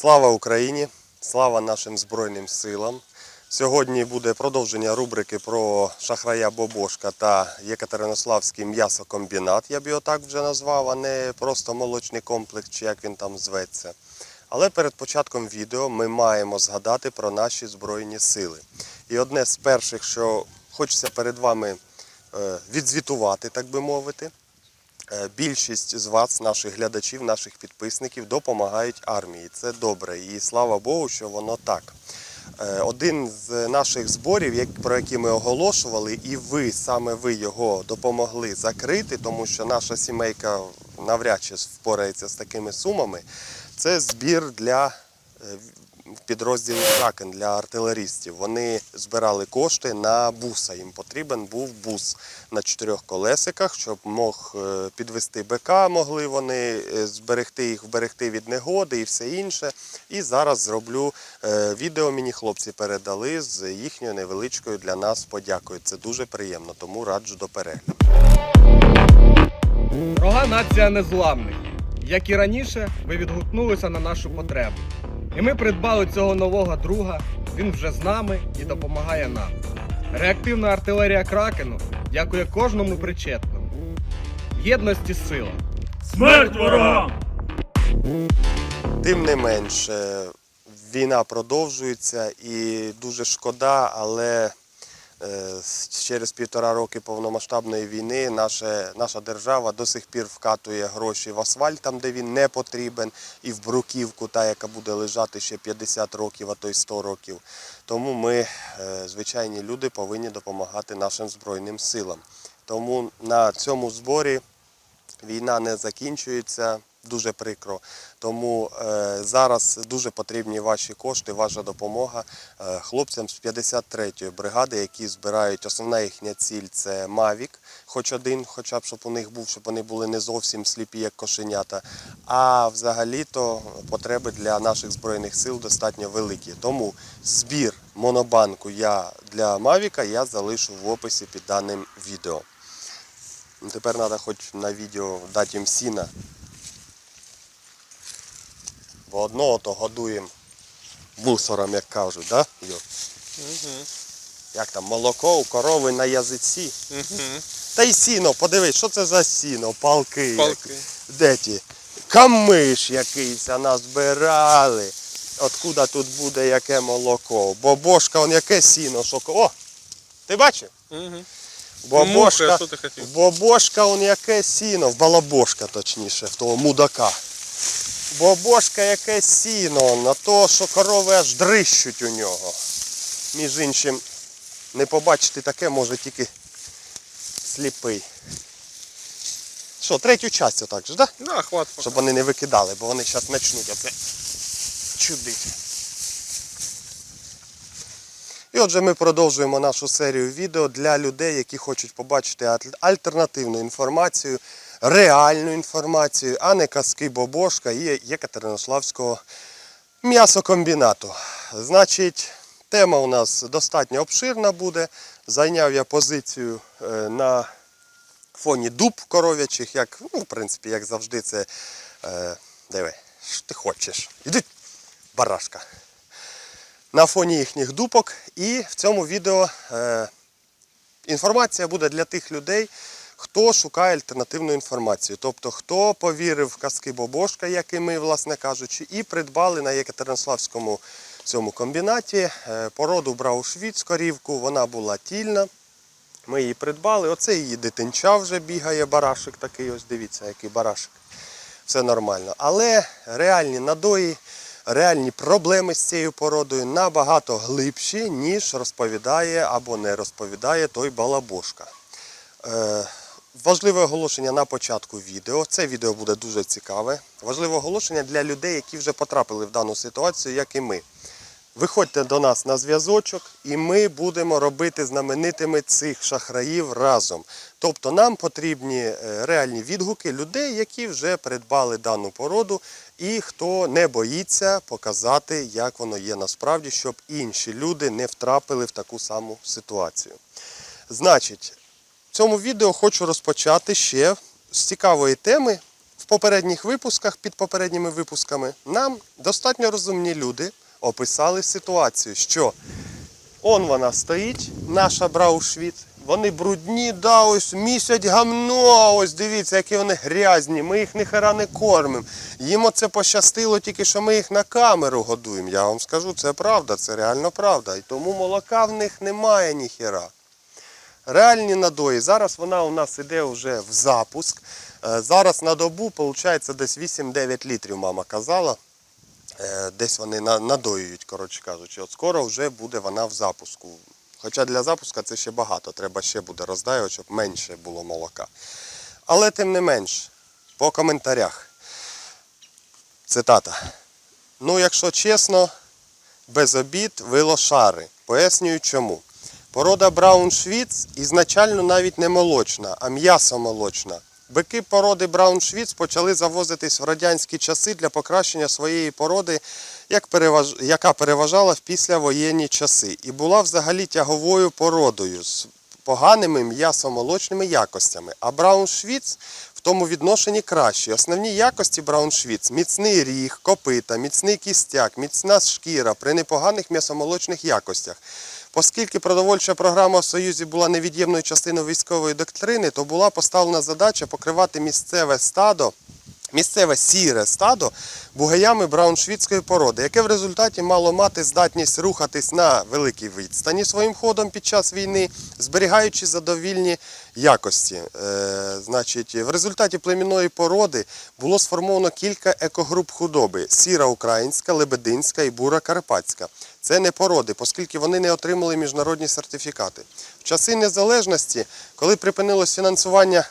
Слава Україні! Слава нашим Збройним силам! Сьогодні буде продовження рубрики про шахрая Бобошка та Єкатеринославський м'ясокомбінат, я б його так вже назвав, а не просто молочний комплекс, чи як він там зветься. Але перед початком відео ми маємо згадати про наші Збройні сили. І одне з перших, що хочеться перед вами е, відзвітувати, так би мовити. Е, Більшість з вас, наших глядачів, наших підписників, допомагають армії. Це добре. І слава Богу, що воно так. Е, Один з наших зборів, про які ми оголошували, і ви саме ви його допомогли закрити, тому що наша сімейка навряд чи впорається з такими сумами. Це збір для підрозділу Кракен для артилерістів. Вони збирали кошти на буса. Їм потрібен був бус на чотирьох колесиках, щоб мог е, підвести БК, могли вони е, зберегти їх, вберегти від негоди і все інше. І зараз зроблю е, відео. Мені хлопці передали з їхньою невеличкою для нас подякою. Це дуже приємно, тому раджу до перегляду. Дорога нація незламних. Як і раніше, ви відгукнулися на нашу потребу. І ми придбали цього нового друга. Він вже з нами і допомагає нам. Реактивна артилерія Кракену дякує кожному причетному. Єдності сила. Смерть ворогам! Тим не менш, е, війна продовжується і дуже шкода, але через півтора роки повномасштабної війни наша, наша держава до сих пір вкатує гроші в асфальт, там, де він не потрібен, і в бруківку, та, яка буде лежати ще 50 років, а то й 100 років. Тому ми, е, звичайні люди, повинні допомагати нашим Збройним силам. Тому на цьому зборі війна не закінчується. Дуже прикро. Тому е, зараз дуже потрібні ваші кошти, ваша допомога е, хлопцям з 53-ї бригади, які збирають. Основна їхня ціль це Мавік, хоч один, хоча б щоб у них був, щоб вони були не зовсім сліпі, як кошенята. А взагалі-то потреби для наших збройних сил достатньо великі. Тому збір монобанку я для Мавіка я залишу в описі під даним відео. Тепер треба хоч на відео дати їм сіна. Бо одного то годуємо мусором, як кажуть, да? Йо? Як там, молоко у корови на язиці. Та й сіно, подивись, що це за сіно, палки. Палки. Де ті? Камиш якийсь а назбирали. Откуда тут буде яке молоко? Бобошка, он яке сіно, що. О! Ти бачив? Угу. Бобошка, хотів? бобошка, он яке сіно, в балабошка точніше, в того мудака. Бобошка яке сіно, на то, що корови аж дрищуть у нього. Між іншим, не побачити таке може тільки сліпий. Що, третю часть отак же, так? Да? Да, хват Щоб вони не викидали, бо вони зараз почнуть оце чудити. І отже, ми продовжуємо нашу серію відео для людей, які хочуть побачити альтернативну інформацію, реальну інформацію, а не казки Бобошка і Єкатеринославського м'ясокомбінату. Значить, тема у нас достатньо обширна буде. Зайняв я позицію е, на фоні дуб коров'ячих, як, ну, в принципі, як завжди, це. Е, диви, що ти хочеш? Іди, барашка. На фоні їхніх дубок. І в цьому відео е, інформація буде для тих людей, хто шукає альтернативну інформацію. Тобто, хто повірив в казки Бобошка, як і ми, власне кажучи, і придбали на Єкатеринославському цьому комбінаті е, породу Браушвіц, корівку, вона була тільна. Ми її придбали. Оце її дитинча вже бігає, барашик такий, ось дивіться, який барашик. Все нормально. Але реальні надої, реальні проблеми з цією породою набагато глибші, ніж розповідає або не розповідає той балабошка. Важливе оголошення на початку відео. Це відео буде дуже цікаве. Важливе оголошення для людей, які вже потрапили в дану ситуацію, як і ми. Виходьте до нас на зв'язочок, і ми будемо робити знаменитими цих шахраїв разом. Тобто нам потрібні е, реальні відгуки людей, які вже придбали дану породу, і хто не боїться показати, як воно є насправді, щоб інші люди не втрапили в таку саму ситуацію. Значить, цьому відео хочу розпочати ще з цікавої теми в попередніх випусках, під попередніми випусками, нам достатньо розумні люди описали ситуацію, що он вона стоїть, наша Браушвіт. Вони брудні, да, ось місять гамно, ось дивіться, які вони грязні, ми їх ніхера не кормимо. Їм оце пощастило тільки, що ми їх на камеру годуємо. Я вам скажу, це правда, це реально правда. І тому молока в них немає ніхера. Реальні надої. Зараз вона у нас іде вже в запуск. Е, Зараз на добу, виходить, десь 8-9 літрів, мама казала. Е, Десь вони надоюють, коротше кажучи. От скоро вже буде вона в запуску. Хоча для запуска це ще багато, треба ще буде роздаювати, щоб менше було молока. Але тим не менш, по коментарях. Цитата. Ну, якщо чесно, без обід ви лошари. Пояснюю чому. Порода Брауншвіц ізначально навіть не молочна, а м'ясомолочна. Бики породи Брауншвіц почали завозитись в радянські часи для покращення своєї породи, яка переважала в післявоєнні часи, і була взагалі тяговою породою з поганими м'ясомолочними якостями. А Брауншвіц в тому відношенні кращі. Основні якості Брауншвіц – міцний ріг, копита, міцний кістяк, міцна шкіра при непоганих м'ясомолочних якостях. Оскільки продовольча програма в Союзі була невід'ємною частиною військової доктрини, то була поставлена задача покривати місцеве стадо, місцеве сіре стадо бугаями брауншвіцької породи, яке в результаті мало мати здатність рухатись на великій відстані своїм ходом під час війни, зберігаючи задовільні якості. Е, значить, в результаті племінної породи було сформовано кілька екогруп худоби: сіра українська, лебединська і бура карпатська. Це не породи, оскільки вони не отримали міжнародні сертифікати. В часи незалежності, коли припинилось фінансування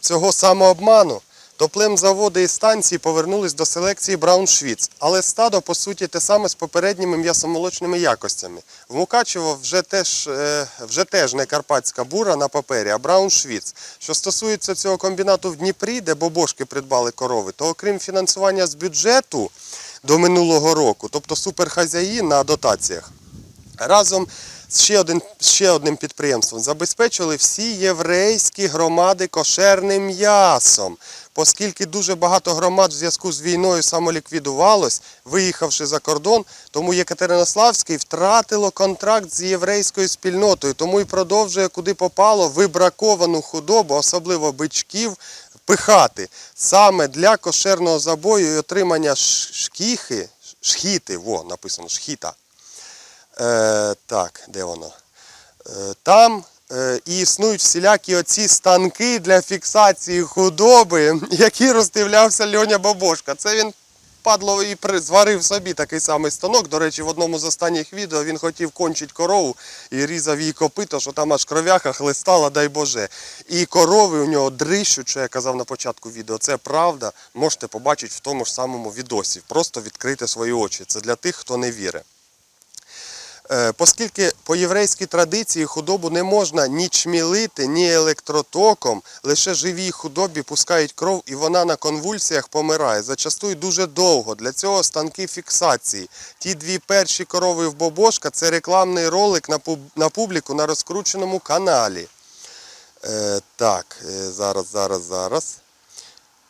цього самообману, то племзаводи і станції повернулись до селекції Брауншвіц, але стадо, по суті, те саме з попередніми м'ясомолочними якостями. В Мукачево вже теж, е, вже теж не карпатська бура на папері, а Брауншвіц. Що стосується цього комбінату в Дніпрі, де бобошки придбали корови, то окрім фінансування з бюджету до минулого року, тобто суперхазяї на дотаціях, разом з ще, один, ще одним підприємством забезпечили всі єврейські громади кошерним м'ясом. Оскільки дуже багато громад в зв'язку з війною самоліквідувалось, виїхавши за кордон, тому Єкатеринославський втратило контракт з єврейською спільнотою, тому і продовжує куди попало вибраковану худобу, особливо бичків, пихати саме для кошерного забою і отримання шкіхи, шхіти, во, написано шхіта. Е, так, де воно? Е, там е, і існують всілякі оці станки для фіксації худоби, які роздивлявся Льоня Бабошка. Це він падло і зварив собі такий самий станок. До речі, в одному з останніх відео він хотів кончити корову і різав її копито, що там аж кров'яха хлистала, дай Боже. І корови у нього дрищуть, що я казав на початку відео. Це правда. Можете побачити в тому ж самому відосі. Просто відкрити свої очі. Це для тих, хто не вірить. Е, Оскільки по єврейській традиції худобу не можна ні чмілити, ні електротоком, лише живій худобі пускають кров і вона на конвульсіях помирає. Зачастую дуже довго. Для цього станки фіксації. Ті дві перші корови в Бобошка це рекламний ролик на, публіку на розкрученому каналі. Е, так, е, зараз, зараз, зараз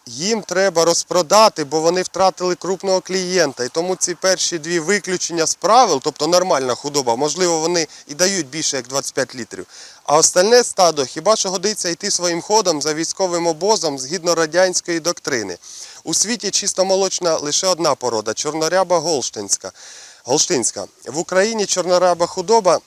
їм треба розпродати, бо вони втратили крупного клієнта. І тому ці перші дві виключення з правил, тобто нормальна худоба, можливо, вони і дають більше як 25 літрів. А остальне стадо хіба що годиться йти своїм ходом за військовим обозом згідно радянської доктрини. У світі чисто молочна лише одна порода чорноряба голштинська. Голштинська. В Україні чорноряба худоба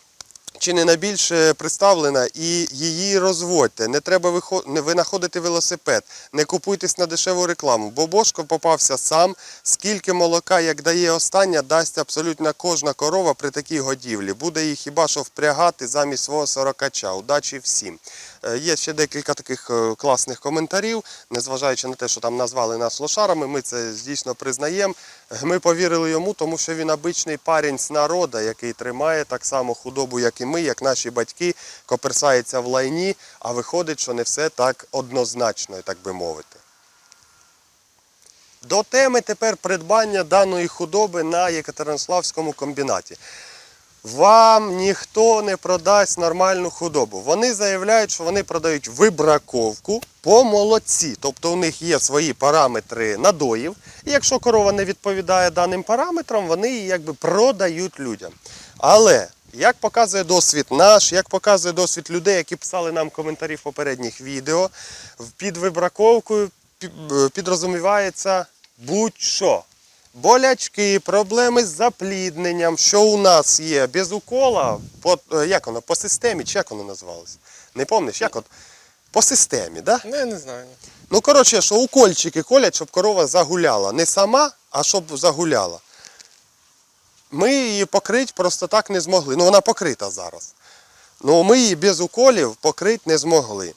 чи не найбільше представлена, і її розводьте. Не треба винаходити велосипед, не купуйтесь на дешеву рекламу. Бо Бошко попався сам. Скільки молока, як дає остання, дасть абсолютно кожна корова при такій годівлі. Буде її хіба що впрягати замість свого сорокача. Удачі всім. Е, Є ще декілька таких е, класних коментарів, незважаючи на те, що там назвали нас лошарами, ми це дійсно признаємо. Ми повірили йому, тому що він обичний парень з народа, який тримає так само худобу, як і ми, як наші батьки, коперсається в лайні, а виходить, що не все так однозначно, так би мовити. До теми тепер придбання даної худоби на Єкатеринославському комбінаті. Вам ніхто не продасть нормальну худобу. Вони заявляють, що вони продають вибраковку по молодці. Тобто у них є свої параметри надоїв. І якщо корова не відповідає даним параметрам, вони її якби продають людям. Але як показує досвід наш, як показує досвід людей, які писали нам коментарі в попередніх відео, під вибраковкою е, підрозумівається будь-що. Болячки, проблеми з заплідненням, що у нас є без укола, по, е, як воно, по системі, чи як воно називалось? Не пам'ятаєш, як от? По системі, да? Ну, я не знаю. Ну, коротше, що укольчики колять, щоб корова загуляла. Не сама, а щоб загуляла. Ми її покрити просто так не змогли. Ну, вона покрита зараз. Ну, ми її без уколів покрити не змогли.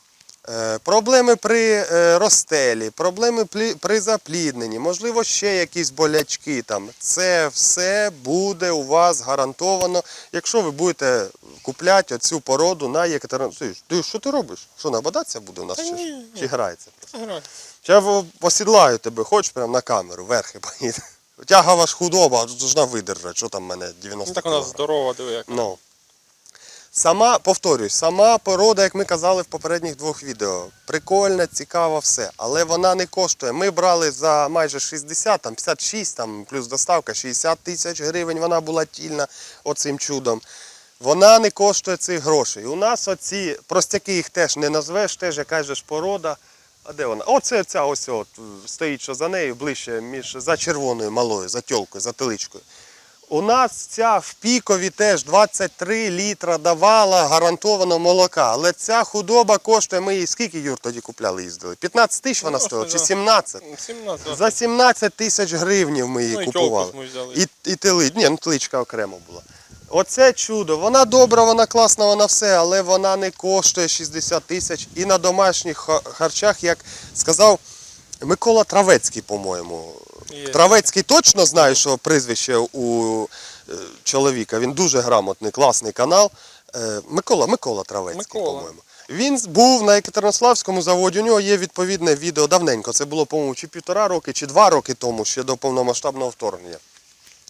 Е, проблеми при е, розстелі, проблеми при заплідненні, можливо, ще якісь болячки там. Це все буде у вас гарантовано, якщо ви будете купляти оцю породу на Єкатеринбург. Ти що ти робиш? Що, набадатися буде у нас? Чи, ні, чи грається? Я посідлаю тебе, хочеш прямо на камеру, верхи поїде. Тягава ж худоба, должна видержати, що там в мене 90 Ну, так вона кілограм. здорова, диви як. Ну. Сама, повторюсь, сама порода, як ми казали в попередніх двох відео, прикольна, цікава, все. Але вона не коштує. Ми брали за майже 60, там 56, там плюс доставка 60 тисяч гривень, вона була тільна оцим чудом. Вона не коштує цих грошей. У нас оці простяки їх теж не назвеш, теж же ж порода. А де вона? Оце ця ось от стоїть, що за нею ближче між за червоною малою, за тьолкою, за теличкою. У нас ця в пікові теж 23 літра давала гарантовано молока. Але ця худоба коштує, ми її скільки Юр тоді купляли, їздили? 15 тисяч вона Ну, стоїла чи да. 17? 17. За 17 тисяч гривнів ми її Ну, і купували. ми взяли. І, і тили, ні, ну теличка окремо була. Оце чудо. Вона добра, вона класна, вона все, але вона не коштує 60 тисяч. І на домашніх ха- харчах, як сказав Микола Травецький, по-моєму. Є. Травецький точно знає, що прізвище у е, чоловіка. Він дуже грамотний, класний канал. Е, Микола, Микола Травецький, по-моєму. Він був на Екатеринославському заводі. У нього є відповідне відео давненько. Це було, по-моєму, чи півтора роки, чи два роки тому, ще до повномасштабного вторгнення.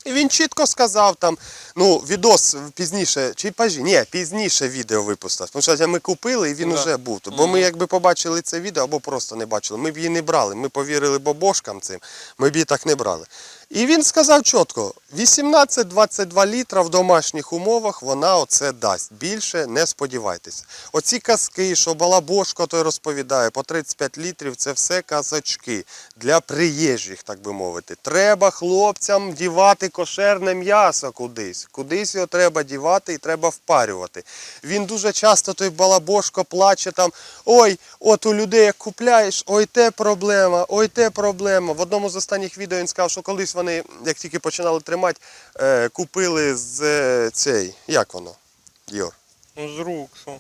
І він чітко сказав там, ну, відос пізніше, чи пажі, ні, пізніше відео випустив. Тому що ми купили і він Да. вже був. тут. Бо ми якби побачили це відео або просто не бачили. Ми б її не брали. Ми повірили бобошкам цим, ми б її так не брали. І він сказав чітко: 18-22 літра в домашніх умовах вона оце дасть. Більше не сподівайтеся. Оці казки, що балабошко той розповідає, по 35 літрів це все казочки для приїжджих, так би мовити. Треба хлопцям дівати кошерне м'ясо кудись. Кудись його треба дівати і треба впарювати. Він дуже часто той балабошко плаче там: ой, от у людей як купляєш, ой, те проблема, ой, те проблема. В одному з останніх відео він сказав, що колись вони, як тільки починали тримати, е, купили з е, цей, як воно? Йор. Ну, з рук, що?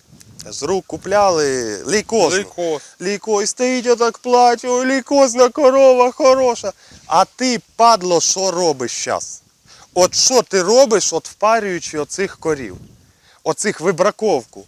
З рук купляли лейкозну. Лейкоз. Лійко, стоїть отак плаче, ой, лейкозна корова хороша. А ти, падло, що робиш зараз? От що ти робиш, от впарюючи оцих корів, оцих вибраковку.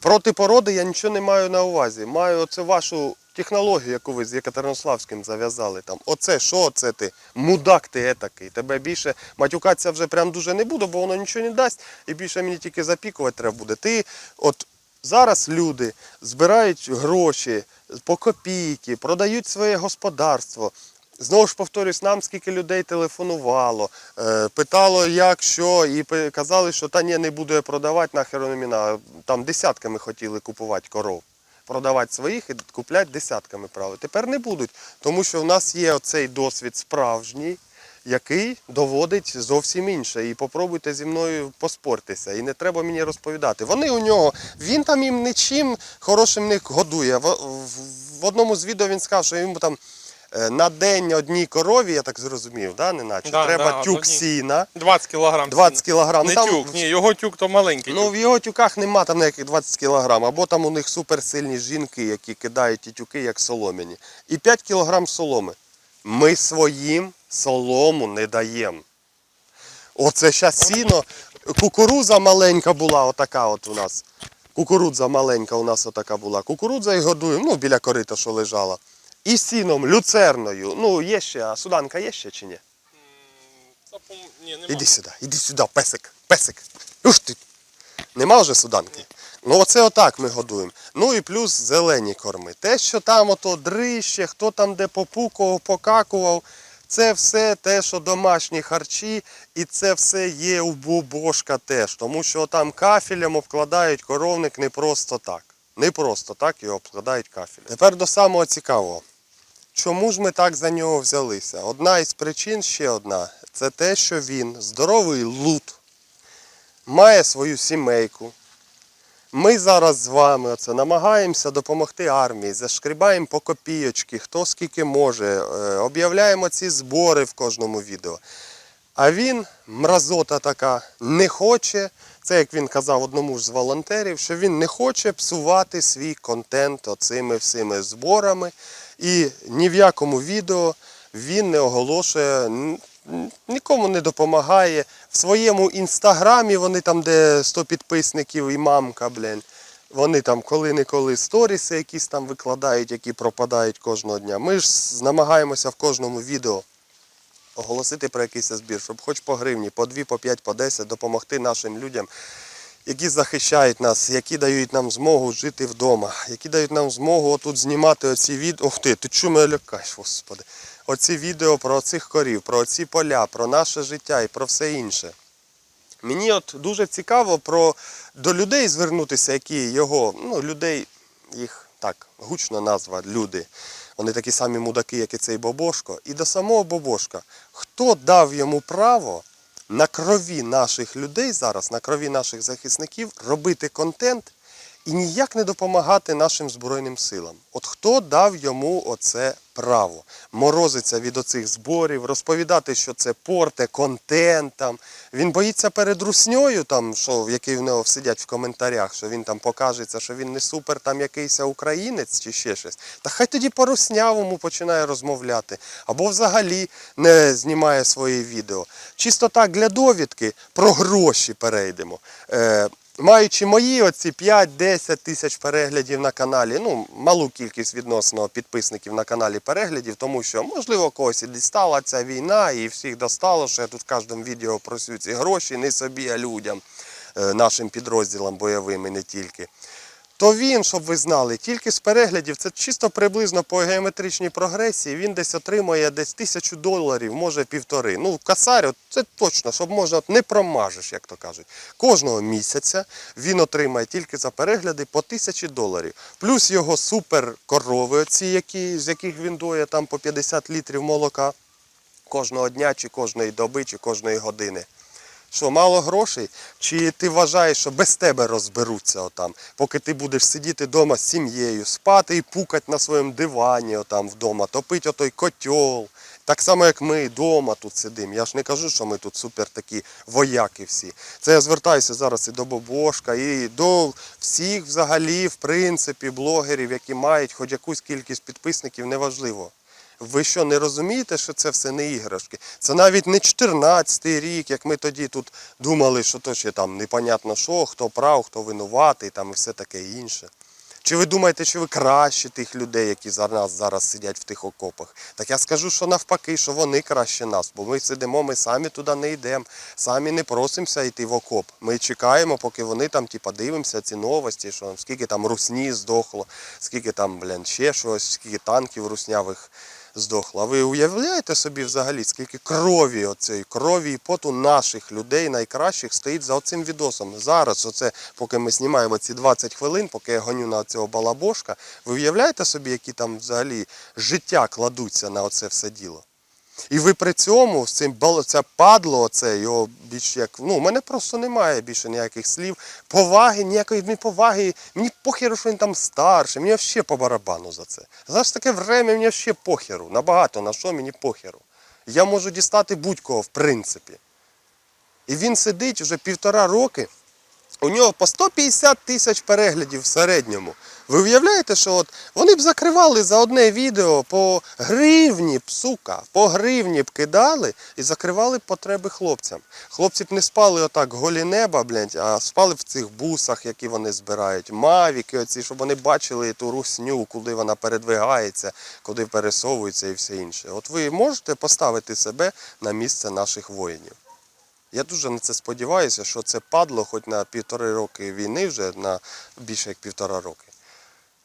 Проти породи я нічого не маю на увазі. Маю оце вашу технологію, яку ви з Єкатеринославським зав'язали. Там. Оце, що оце ти? Мудак ти етакий. Тебе більше матюкатися вже прям дуже не буду, бо воно нічого не дасть. І більше мені тільки запікувати треба буде. Ти от Зараз люди збирають гроші по копійки, продають своє господарство. Знову ж повторюсь, нам скільки людей телефонувало, е, питало, як що, і казали, що та ні, не буду я продавати, нахер надо». Там десятками хотіли купувати коров. Продавати своїх і купляти десятками прави. Тепер не будуть, тому що в нас є оцей досвід справжній, який доводить зовсім інше. І попробуйте зі мною поспортися. І не треба мені розповідати. Вони у нього, він там їм нічим хорошим не годує. В, одному з відео він сказав, що йому там на день одній корові, я так зрозумів, да, неначе, Да, треба да, тюк одній. сіна, 20 кілограм. 20 кілограм. Не Там- тюк, ні, його тюк то маленький. Ну, в його тюках нема там ніяких 20 кілограм, або там у них суперсильні жінки, які кидають ті тюки, як солом'яні. І 5 кілограм соломи. Ми своїм солому не даємо. Оце зараз сіно. Кукуруза маленька була, отака от у нас. Кукурудза маленька у нас отака була. Кукурудза і годуємо, ну, біля корита, що лежала. І сіном, люцерною. Ну, є ще, а суданка є ще чи ні? Та ні, нема. Іди сюди, іди сюди, песик, песик. Ух ти. Нема вже суданки? Ну оце отак ми годуємо. Ну і плюс зелені корми. Те, що там ото дрище, хто там де попукував, покакував, це все те, що домашні харчі, і це все є у бобошка теж. Тому що там кафелем обкладають коровник не просто так. Не просто так його обкладають кафелем. Тепер до самого цікавого. Чому ж ми так за нього взялися? Одна із причин ще одна це те, що він здоровий лут, має свою сімейку. Ми зараз з вами оце, намагаємося допомогти армії, зашкрібаємо по копійочки, хто скільки може, е, об'являємо ці збори в кожному відео. А він, мразота така, не хоче, це як він казав одному ж з волонтерів, що він не хоче псувати свій контент оцими всіми зборами. І ні в якому відео він не оголошує, нікому не допомагає. В своєму інстаграмі вони там, де 100 підписників і мамка, блін. Вони там коли-неколи сторіси якісь там викладають, які пропадають кожного дня. Ми ж намагаємося в кожному відео оголосити про якийсь збір, щоб хоч по гривні, по 2, по 5, по 10 допомогти нашим людям, які захищають нас, які дають нам змогу жити вдома, які дають нам змогу отут знімати оці відео. Ух ти, ти чому лякаєш, господи? Оці відео про цих корів, про ці поля, про наше життя і про все інше. Мені от дуже цікаво про до людей звернутися, які його, ну, людей, їх так гучно назва люди. Вони такі самі мудаки, як і цей Бобошко. І до самого Бобошка. Хто дав йому право на крові наших людей зараз, на крові наших захисників, робити контент і ніяк не допомагати нашим Збройним силам? От хто дав йому оце право? Морозиться від оцих зборів, розповідати, що це порте, контент там. Він боїться перед русньою, там, що, який в нього сидять в коментарях, що він там покажеться, що він не супер там якийсь українець чи ще щось. Та хай тоді по руснявому починає розмовляти. Або взагалі не знімає свої відео. Чисто так для довідки про гроші перейдемо. Е, Маючи мої оці 5-10 тисяч переглядів на каналі, ну малу кількість відносно підписників на каналі переглядів, тому що можливо когось і дістала ця війна, і всіх достало, що я тут в кожному відео просю ці гроші не собі, а людям, е, нашим підрозділам бойовим і не тільки. То він, щоб ви знали, тільки з переглядів, це чисто приблизно по геометричній прогресії, він десь отримує десь тисячу доларів, може півтори. Ну, касарь, от це точно, щоб можна от не промажеш, як то кажуть. Кожного місяця він отримає тільки за перегляди по тисячі доларів. Плюс його супер корови, оці, які, з яких він доє там по 50 літрів молока кожного дня, чи кожної доби, чи кожної години. Що, мало грошей? Чи ти вважаєш, що без тебе розберуться отам, поки ти будеш сидіти вдома з сім'єю, спати і пукати на своєму дивані отам вдома, топити отой котел. Так само, як ми вдома тут сидимо. Я ж не кажу, що ми тут супер такі вояки всі. Це я звертаюся зараз і до Бобошка, і до всіх взагалі, в принципі, блогерів, які мають хоч якусь кількість підписників, неважливо. Ви що, не розумієте, що це все не іграшки? Це навіть не 14-й рік, як ми тоді тут думали, що то ще там непонятно що, хто прав, хто винуватий, там і все таке інше. Чи ви думаєте, що ви краще тих людей, які за нас зараз сидять в тих окопах? Так я скажу, що навпаки, що вони краще нас, бо ми сидимо, ми самі туди не йдемо, самі не просимося йти в окоп. Ми чекаємо, поки вони там, типа, дивимося ці новості, що скільки там русні здохло, скільки там, блін, ще щось, скільки танків руснявих здохло. А ви уявляєте собі взагалі, скільки крові оцеї, крові і поту наших людей найкращих стоїть за оцим відосом. Зараз, оце, поки ми знімаємо ці 20 хвилин, поки я гоню на цього балабошка, ви уявляєте собі, які там взагалі життя кладуться на оце все діло? І ви при цьому з цим це падло, оце його більш як. Ну, у мене просто немає більше ніяких слів. Поваги, ніякої мені поваги. Мені похеру, що він там старший, мені ще по барабану за це. Зараз таке время, мені ще похеру. Набагато на що мені похеру. Я можу дістати будь-кого, в принципі. І він сидить вже півтора роки. У нього по 150 тисяч переглядів в середньому. Ви уявляєте, що от вони б закривали за одне відео по гривні б, сука, по гривні б кидали і закривали б потреби хлопцям. Хлопці б не спали отак голі неба, блядь, а спали в цих бусах, які вони збирають, мавіки, оці, щоб вони бачили ту русню, куди вона передвигається, куди пересовується і все інше. От ви можете поставити себе на місце наших воїнів. Я дуже на це сподіваюся, що це падло хоч на півтори роки війни, вже на більше як півтора роки.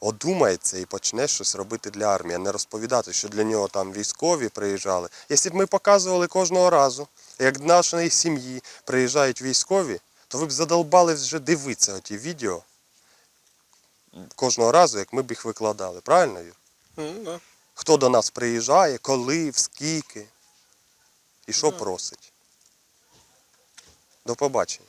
Одумається і почне щось робити для армії, а не розповідати, що для нього там військові приїжджали. Якщо б ми показували кожного разу, як до нашої сім'ї приїжджають військові, то ви б задолбали вже дивитися оті відео кожного разу, як ми б їх викладали. Правильно, Юр? Ну, да. Хто до нас приїжджає, коли, в скільки і що Да. просить. До побачення.